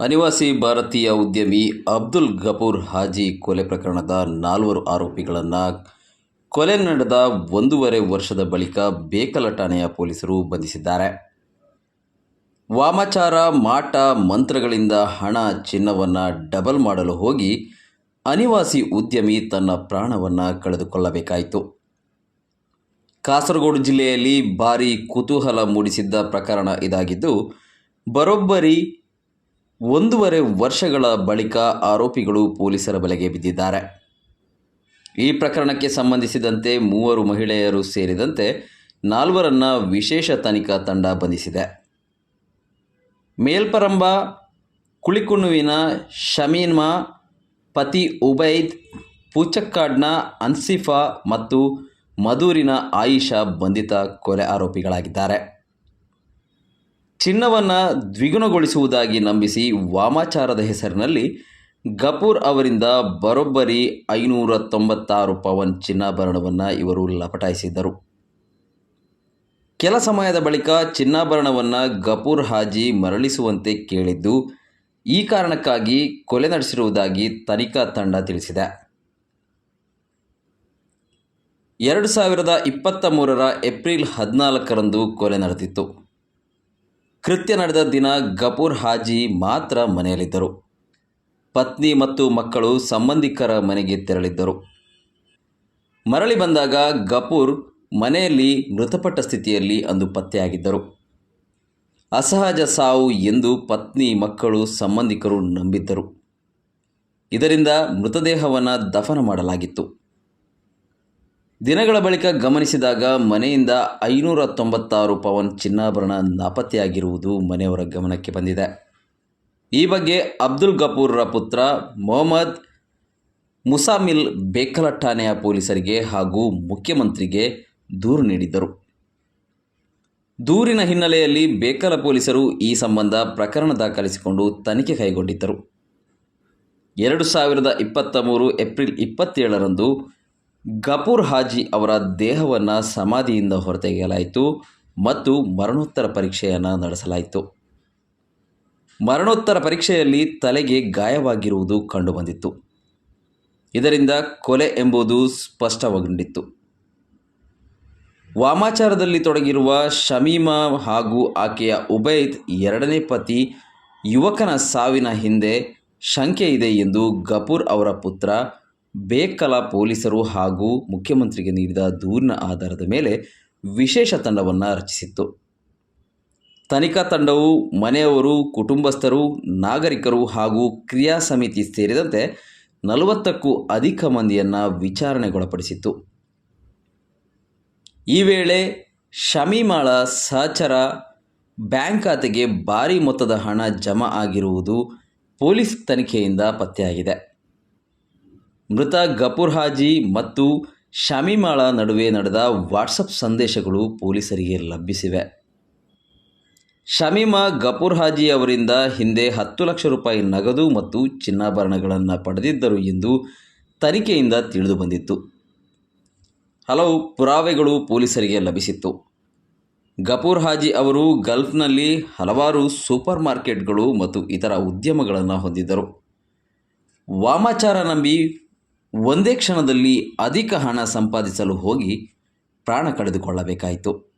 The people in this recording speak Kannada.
ಅನಿವಾಸಿ ಭಾರತೀಯ ಉದ್ಯಮಿ ಅಬ್ದುಲ್ ಗಫೂರ್ ಹಾಜಿ ಕೊಲೆ ಪ್ರಕರಣದ ನಾಲ್ವರು ಆರೋಪಿಗಳನ್ನು ಕೊಲೆ ನಡೆದ ಒಂದೂವರೆ ವರ್ಷದ ಬಳಿಕ ಬೇಕಲ ಠಾಣೆಯ ಪೊಲೀಸರು ಬಂಧಿಸಿದ್ದಾರೆ. ವಾಮಾಚಾರ, ಮಾಟ, ಮಂತ್ರಗಳಿಂದ ಹಣ ಚಿನ್ನವನ್ನು ಡಬಲ್ ಮಾಡಲು ಹೋಗಿ ಅನಿವಾಸಿ ಉದ್ಯಮಿ ತನ್ನ ಪ್ರಾಣವನ್ನು ಕಳೆದುಕೊಳ್ಳಬೇಕಾಯಿತು. ಕಾಸರಗೋಡು ಜಿಲ್ಲೆಯಲ್ಲಿ ಭಾರೀ ಕುತೂಹಲ ಮೂಡಿಸಿದ್ದ ಪ್ರಕರಣ ಇದಾಗಿದ್ದು, ಬರೋಬ್ಬರಿ ಒಂದೂವರೆ ವರ್ಷಗಳ ಬಳಿಕ ಆರೋಪಿಗಳು ಪೊಲೀಸರ ಬಲೆಗೆ ಬಿದ್ದಿದ್ದಾರೆ. ಈ ಪ್ರಕರಣಕ್ಕೆ ಸಂಬಂಧಿಸಿದಂತೆ ಮೂವರು ಮಹಿಳೆಯರು ಸೇರಿದಂತೆ ನಾಲ್ವರನ್ನ ವಿಶೇಷ ತನಿಖಾ ತಂಡ ಬಂಧಿಸಿದೆ. ಮೇಲ್ಪರಂಬ ಕುಳಿಕುಣುವಿನ ಶಮೀನ್ಮಾ, ಪತಿ ಉಬೈದ್, ಪೂಚಕ್ಕಾಡ್ನ ಅನ್ಸಿಫಾ ಮತ್ತು ಮಧೂರಿನ ಆಯಿಷಾ ಬಂಧಿತ ಕೊಲೆ ಆರೋಪಿಗಳಾಗಿದ್ದಾರೆ. ಚಿನ್ನವನ್ನು ದ್ವಿಗುಣಗೊಳಿಸುವುದಾಗಿ ನಂಬಿಸಿ ವಾಮಾಚಾರದ ಹೆಸರಿನಲ್ಲಿ ಗಪೂರ್ ಅವರಿಂದ ಬರೋಬ್ಬರಿ ಐನೂರ ತೊಂಬತ್ತಾರು ಪವನ್ ಚಿನ್ನಾಭರಣವನ್ನು ಇವರು ಲಪಟಾಯಿಸಿದ್ದರು. ಕೆಲ ಸಮಯದ ಬಳಿಕ ಚಿನ್ನಾಭರಣವನ್ನು ಗಪೂರ್ ಹಾಜಿ ಮರಳಿಸುವಂತೆ ಕೇಳಿದ್ದು, ಈ ಕಾರಣಕ್ಕಾಗಿ ಕೊಲೆ ನಡೆಸಿರುವುದಾಗಿ ತನಿಖಾ ತಂಡ ತಿಳಿಸಿದೆ. ಎರಡು ಸಾವಿರದ ಇಪ್ಪತ್ತ ಮೂರರ ಏಪ್ರಿಲ್ ಹದಿನಾಲ್ಕರಂದು ಕೊಲೆ ನಡೆದಿತ್ತು. ಕೃತ್ಯ ನಡೆದ ದಿನ ಗಪೂರ್ ಹಾಜಿ ಮಾತ್ರ ಮನೆಯಲ್ಲಿದ್ದರು. ಪತ್ನಿ ಮತ್ತು ಮಕ್ಕಳು ಸಂಬಂಧಿಕರ ಮನೆಗೆ ತೆರಳಿದ್ದರು. ಮರಳಿ ಬಂದಾಗ ಗಪೂರ್ ಮನೆಯಲ್ಲಿ ಮೃತಪಟ್ಟ ಸ್ಥಿತಿಯಲ್ಲಿ ಅಂದು ಪತ್ತೆಯಾಗಿದ್ದರು. ಅಸಹಜ ಸಾವು ಎಂದು ಪತ್ನಿ, ಮಕ್ಕಳು, ಸಂಬಂಧಿಕರು ನಂಬಿದ್ದರು. ಇದರಿಂದ ಮೃತದೇಹವನ್ನು ದಫನ ಮಾಡಲಾಗಿತ್ತು. ದಿನಗಳ ಬಳಿಕ ಗಮನಿಸಿದಾಗ ಮನೆಯಿಂದ ಐನೂರ ತೊಂಬತ್ತಾರು ಪವನ್ ಚಿನ್ನಾಭರಣ ನಾಪತ್ತೆಯಾಗಿರುವುದು ಮನೆಯವರ ಗಮನಕ್ಕೆ ಬಂದಿದೆ. ಈ ಬಗ್ಗೆ ಅಬ್ದುಲ್ ಗಫೂರ್ರ ಪುತ್ರ ಮೊಹಮ್ಮದ್ ಮುಸಾಮಿಲ್ ಬೇಕಲ ಠಾಣೆಯ ಪೊಲೀಸರಿಗೆ ಹಾಗೂ ಮುಖ್ಯಮಂತ್ರಿಗೆ ದೂರು ನೀಡಿದ್ದರು. ದೂರಿನ ಹಿನ್ನೆಲೆಯಲ್ಲಿ ಬೇಕಲ ಪೊಲೀಸರು ಈ ಸಂಬಂಧ ಪ್ರಕರಣ ದಾಖಲಿಸಿಕೊಂಡು ತನಿಖೆ ಕೈಗೊಂಡಿದ್ದರು. ಎರಡು ಸಾವಿರದ ಇಪ್ಪತ್ತ ಮೂರು ಏಪ್ರಿಲ್ ಇಪ್ಪತ್ತೇಳರಂದು ಗಫೂರ್ ಹಾಜಿ ಅವರ ದೇಹವನ್ನು ಸಮಾಧಿಯಿಂದ ಹೊರತೆಗೆಯಲಾಯಿತು ಮತ್ತು ಮರಣೋತ್ತರ ಪರೀಕ್ಷೆಯನ್ನು ನಡೆಸಲಾಯಿತು. ಮರಣೋತ್ತರ ಪರೀಕ್ಷೆಯಲ್ಲಿ ತಲೆಗೆ ಗಾಯವಾಗಿರುವುದು ಕಂಡುಬಂದಿತ್ತು. ಇದರಿಂದ ಕೊಲೆ ಎಂಬುದು ಸ್ಪಷ್ಟಗೊಂಡಿತ್ತು ವಾಮಾಚಾರದಲ್ಲಿ ತೊಡಗಿರುವ ಶಮೀಮಾ ಹಾಗೂ ಆಕೆಯ ಉಬೈದ್ ಎರಡನೇ ಪತಿ ಯುವಕನ ಸಾವಿನ ಹಿಂದೆ ಶಂಕೆ ಇದೆ ಎಂದು ಗಪೂರ್ ಅವರ ಪುತ್ರ ಬೇಕಲ ಪೊಲೀಸರು ಹಾಗೂ ಮುಖ್ಯಮಂತ್ರಿಗೆ ನೀಡಿದ ದೂರಿನ ಆಧಾರದ ಮೇಲೆ ವಿಶೇಷ ತಂಡವನ್ನು ರಚಿಸಿತ್ತು. ತನಿಖಾ ತಂಡವು ಮನೆಯವರು, ಕುಟುಂಬಸ್ಥರು, ನಾಗರಿಕರು ಹಾಗೂ ಕ್ರಿಯಾ ಸಮಿತಿ ಸೇರಿದಂತೆ ನಲವತ್ತಕ್ಕೂ ಅಧಿಕ ಮಂದಿಯನ್ನು ವಿಚಾರಣೆಗೊಳಪಡಿಸಿತ್ತು. ಈ ವೇಳೆ ಶಮೀಮಾಳ ಸಹಚರ ಬ್ಯಾಂಕ್ ಖಾತೆಗೆ ಭಾರಿ ಮೊತ್ತದ ಹಣ ಜಮಾ ಆಗಿರುವುದು ಪೊಲೀಸ್ ತನಿಖೆಯಿಂದ ಪತ್ತೆಯಾಗಿದೆ. ಮೃತ ಗಪುರ್ ಹಾಜಿ ಮತ್ತು ಶಮಿಮಾಳ ನಡುವೆ ನಡೆದ ವಾಟ್ಸಪ್ ಸಂದೇಶಗಳು ಪೊಲೀಸರಿಗೆ ಲಭಿಸಿವೆ ಶಮಿಮಾ ಗಪುರ್ ಹಾಜಿ ಅವರಿಂದ ಹಿಂದೆ ಹತ್ತು ಲಕ್ಷ ರೂಪಾಯಿ ನಗದು ಮತ್ತು ಚಿನ್ನಾಭರಣಗಳನ್ನು ಪಡೆದಿದ್ದರು ಎಂದು ತನಿಖೆಯಿಂದ ತಿಳಿದು ಬಂದಿತ್ತು. ಹಲವು ಪುರಾವೆಗಳು ಪೊಲೀಸರಿಗೆ ಲಭಿಸಿತ್ತು. ಗಫೂರ್ ಹಾಜಿ ಅವರು ಗಲ್ಫ್ನಲ್ಲಿ ಹಲವಾರು ಸೂಪರ್ ಮಾರ್ಕೆಟ್ಗಳು ಮತ್ತು ಇತರ ಉದ್ಯಮಗಳನ್ನು ಹೊಂದಿದ್ದರು. ವಾಮಾಚಾರ ನಂಬಿ ಒಂದೇ ಕ್ಷಣದಲ್ಲಿ ಅಧಿಕ ಹಣ ಸಂಪಾದಿಸಲು ಹೋಗಿ ಪ್ರಾಣ ಕಳೆದುಕೊಳ್ಳಬೇಕಾಯಿತು.